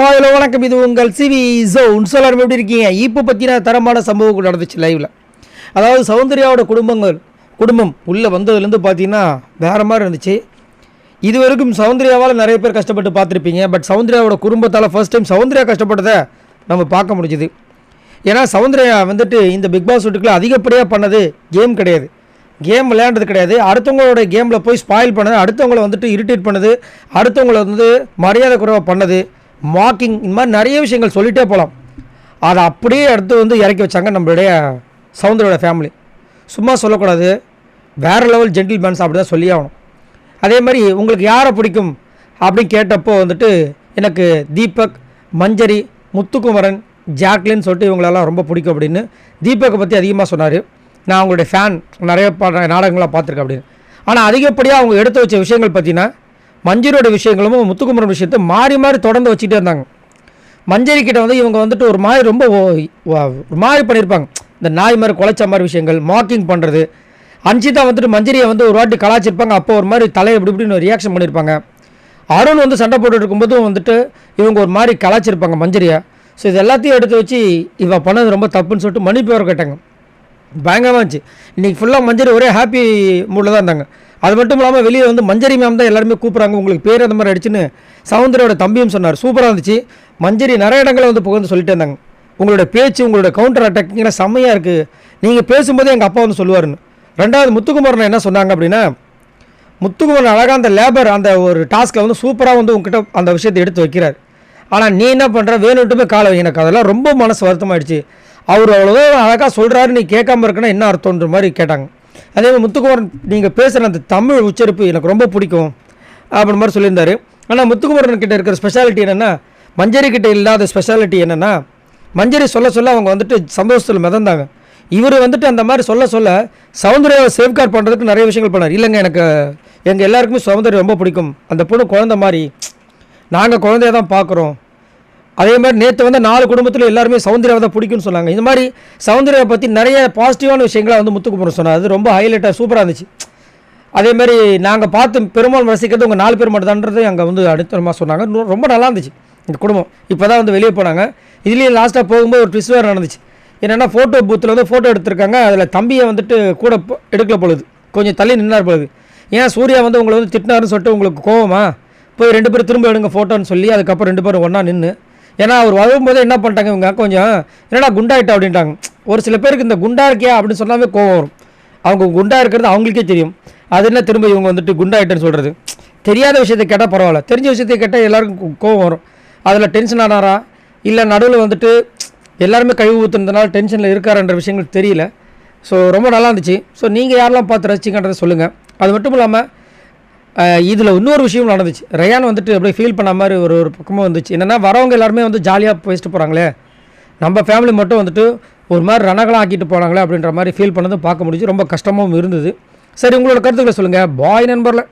Hello வணக்கம். இது உங்கள் சிவி ஜோன் சொல்லார் எப்படி இருக்கீங்க? இப்போ பற்றின தரமான சம்பவங்கள் நடந்துச்சு லைவில் அதாவது சௌந்தர்யாவோட குடும்பங்கள் குடும்பம் உள்ளே வந்ததுலேருந்து பார்த்தீங்கன்னா வேறு மாதிரி இருந்துச்சு. இது வரைக்கும் சௌந்தர்யாவால் நிறைய பேர் கஷ்டப்பட்டு பார்த்துருப்பீங்க. பட் சௌந்தர்யாவோட குடும்பத்தால் ஃபர்ஸ்ட் டைம் சௌந்தர்யா கஷ்டப்பட்டதை நம்ம பார்க்க முடிஞ்சுது. ஏன்னா சௌந்தர்யா வந்துட்டு இந்த பிக் பாஸ் வீட்டுக்குள்ள அதிகப்படியாக பண்ணது கேம் கிடையாது. கேம் விளையாண்டது கிடையாது. அடுத்தவங்களோட கேமில் போய் ஸ்பாயில் பண்ணது அடுத்தவங்கள வந்துட்டு இரிட்டேட் பண்ணது அடுத்தவங்களை வந்து மரியாதை குறைவாக பண்ணது மாக்கிங் இந்த மாதிரி நிறைய விஷயங்கள் சொல்லிகிட்டே போகலாம் அதை அப்படியே அடுத்து வந்து இறக்கி வச்சாங்க நம்மளுடைய சவுந்தரோட ஃபேமிலி சும்மா சொல்லக்கூடாது. வேறு லெவல் ஜென்டில் மேன்ஸ் அப்படி தான் சொல்லி ஆகணும். அதே மாதிரி உங்களுக்கு யாரை பிடிக்கும் அப்படின்னு கேட்டப்போ வந்துட்டு எனக்கு தீபக் மஞ்சரி முத்துக்குமரன் ஜாக்லின்னு சொல்லிட்டு இவங்களெல்லாம் ரொம்ப பிடிக்கும் அப்படின்னு தீபக்கை பற்றி அதிகமாக சொன்னார். நான் அவங்களுடைய ஃபேன் நிறைய பாட நாடகங்களாக பார்த்துருக்கேன் அப்படின்னு. ஆனால் அதிகப்படியாக அவங்க எடுத்து வச்ச விஷயங்கள் பார்த்தீங்கன்னா மஞ்சரியோட விஷயங்களும் முத்துக்குமரன் விஷயத்தை மாறி மாறி தொடர்ந்து வச்சுட்டே இருந்தாங்க. மஞ்சரி கிட்ட வந்து இவங்க வந்துட்டு ஒரு மாதிரி ரொம்ப ஒரு மாதிரி பண்ணியிருப்பாங்க. இந்த நாய் மாதிரி குலைச்ச மாதிரி விஷயங்கள் மார்க்கிங் பண்ணுறது அஞ்சிதா வந்துட்டு மஞ்சரியை வந்து ஒரு வாட்டி கலாச்சிருப்பாங்க அப்போ ஒரு மாதிரி தலையை இப்படி இப்படின்னு ரியாக்ஷன் பண்ணியிருப்பாங்க. அருண் வந்து சண்டை போட்டுட்டு இருக்கும்போதும் வந்துட்டு இவங்க ஒரு மாதிரி கலாச்சிருப்பாங்க மஞ்சரியை. ஸோ இது எல்லாத்தையும் எடுத்து வச்சு இவ பண்ணது ரொம்ப தப்புன்னு சொல்லிட்டு மன்னிப்பு வேறு கேட்டாங்க. பயங்கரமாக இருந்துச்சு. இன்றைக்கி ஃபுல்லாக மஞ்சரி ஒரே ஹாப்பி மூடில் தான் இருந்தாங்க. அது மட்டும் இல்லாமல் வெளியே வந்து மஞ்சரி மேம் தான் எல்லாருமே கூப்பிட்றாங்க. உங்களுக்கு பேர் அந்த மாதிரி அடிச்சுன்னு சவுந்தரோட தம்பியும் சொன்னார். சூப்பராக இருந்துச்சு. மஞ்சரி நிறைய இடங்களில் வந்து புகழ்ந்து சொல்லிட்டே இருந்தாங்க. உங்களோட பேச்சு உங்களோட கவுண்டர் அட்டாக்கிங்லாம் செம்மையாக இருக்குது நீங்கள் பேசும்போதே எங்கள் அப்பா வந்து சொல்லுவாருன்னு. ரெண்டாவது முத்துக்குமாரன் என்ன சொன்னாங்க அப்படின்னா முத்துக்குமரன் அழகாக அந்த லேபர் அந்த ஒரு டாஸ்க்கை வந்து சூப்பராக வந்து உங்ககிட்ட அந்த விஷயத்தை எடுத்து வைக்கிறார். ஆனால் நீ என்ன பண்ணுற வேணுட்டுமே காலை எனக்கு அதெல்லாம் ரொம்ப மனசு வருத்தமாயிடுச்சு. அவர் அவ்வளோதான் அழகாக சொல்கிறாரு நீ கேட்காம இருக்குன்னா என்ன அர்த்தம்ன்ற மாதிரி கேட்டாங்க. அதே மாதிரி முத்துக்குமரன் நீங்கள் பேசுகிற அந்த தமிழ் உச்சரிப்பு எனக்கு ரொம்ப பிடிக்கும் அப்படின்ற மாதிரி சொல்லியிருந்தாரு. ஆனால் முத்துக்குமரன் கிட்ட இருக்கிற ஸ்பெஷாலிட்டி என்னென்னா மஞ்சரி கிட்ட இல்லாத ஸ்பெஷாலிட்டி என்னென்னா மஞ்சரி சொல்ல சொல்ல அவங்க வந்துட்டு சந்தோஷத்தில் மிதந்தாங்க. இவர் வந்துட்டு அந்த மாதிரி சொல்ல சொல்ல சௌந்தர்யாவை சேஃப்கார்ட் பண்ணுறதுக்கு நிறைய விஷயங்கள் பண்ணார். இல்லைங்க எனக்கு எங்கள் எல்லாருக்குமே சௌந்தர்யம் ரொம்ப பிடிக்கும். அந்த பொண்ணு குழந்த மாதிரி நாங்கள் குழந்தைய தான் பார்க்குறோம். அதே மாதிரி நேற்று வந்து நாலு குடும்பத்தில் எல்லாருமே சௌந்தர்யாவை தான் பிடிக்கும்னு சொன்னாங்க. இந்த மாதிரி சௌந்தர்யாவை பற்றி நிறைய பாசிட்டிவான விஷயங்களை வந்து முத்துக்குமரன் சொன்னார். அது ரொம்ப ஹைலைட்டாக சூப்பராக இருந்துச்சு. அதே மாதிரி நாங்கள் பார்த்து பெருமாள் ரசிக்கிறது உங்கள் நாலு பேர் மட்டும்தான்றது அங்கே வந்து அடுத்தமாக சொன்னாங்க. ரொம்ப நல்லா இருந்துச்சு. இந்த குடும்பம் இப்போ தான் வந்து வெளியே போனாங்க. இதுலேயும் லாஸ்ட்டாக போகும்போது ஒரு ட்விஸ்ட் வேறு நடந்துச்சு. என்னென்னா ஃபோட்டோ பூத்தில் வந்து ஃபோட்டோ எடுத்திருக்காங்க. அதில் தம்பியை வந்துட்டு கூட எடுக்கல பொழுது. கொஞ்சம் தள்ளி நின்னார் பொழுது. ஏன் சூர்யா வந்து உங்களை வந்து திட்டினாருன்னு சொல்லிட்டு உங்களுக்கு கோவமா? போய் ரெண்டு பேரும் திரும்ப எடுங்க ஃபோட்டோன்னு சொல்லி அதுக்கப்புறம் ரெண்டு பேரும் ஒன்றா நின்று ஏன்னா அவர் வரும்போது என்ன பண்ணிட்டாங்க இவங்க? கொஞ்சம் என்னடா குண்டாயிட்டா? அப்படின்ட்டாங்க. ஒரு சில பேருக்கு இந்த குண்டா இருக்கியா அப்படின்னு சொன்னாவே கோவம் வரும். அவங்க குண்டா இருக்கிறது அவங்களுக்கே தெரியும். அது என்ன திரும்ப இவங்க வந்துட்டு குண்டாயிட்டேன்னு சொல்கிறது தெரியாத விஷயத்தை கேட்டால் பரவாயில்ல. தெரிஞ்ச விஷயத்தை கேட்டால் எல்லாருக்கும் கோவம் வரும். அதில் டென்ஷன் ஆனாரா? இல்லை நடுவில் வந்துட்டு எல்லாருமே கழிவு ஊற்றுனதுனால டென்ஷனில் இருக்காருன்ற விஷயங்கள் தெரியல. ஸோ ரொம்ப நல்லா இருந்துச்சு. ஸோ நீங்கள் யாரெல்லாம் பார்த்து ரசிச்சிங்கன்றதை சொல்லுங்கள் அது மட்டும் இல்லாமல் இதில் இன்னொரு விஷயம் நடந்துச்சு. ரயான் வந்துட்டு அப்படியே ஃபீல் பண்ண மாதிரி ஒரு ஒரு பக்கமும் வந்துச்சு. என்னென்னா வரவங்க எல்லாருமே வந்து ஜாலியாக பேசிட்டு போகிறாங்களே நம்ம ஃபேமிலி மட்டும் வந்துட்டு ஒரு மாதிரி ரணகலாம் ஆக்கிட்டு போனாங்களே அப்படின்ற மாதிரி ஃபீல் பண்ணதும் பார்க்க முடிஞ்சு ரொம்ப கஷ்டமாகவும் இருந்தது. சரி உங்களோட கருத்துக்களை சொல்லுங்கள் பாய் நண்பரில்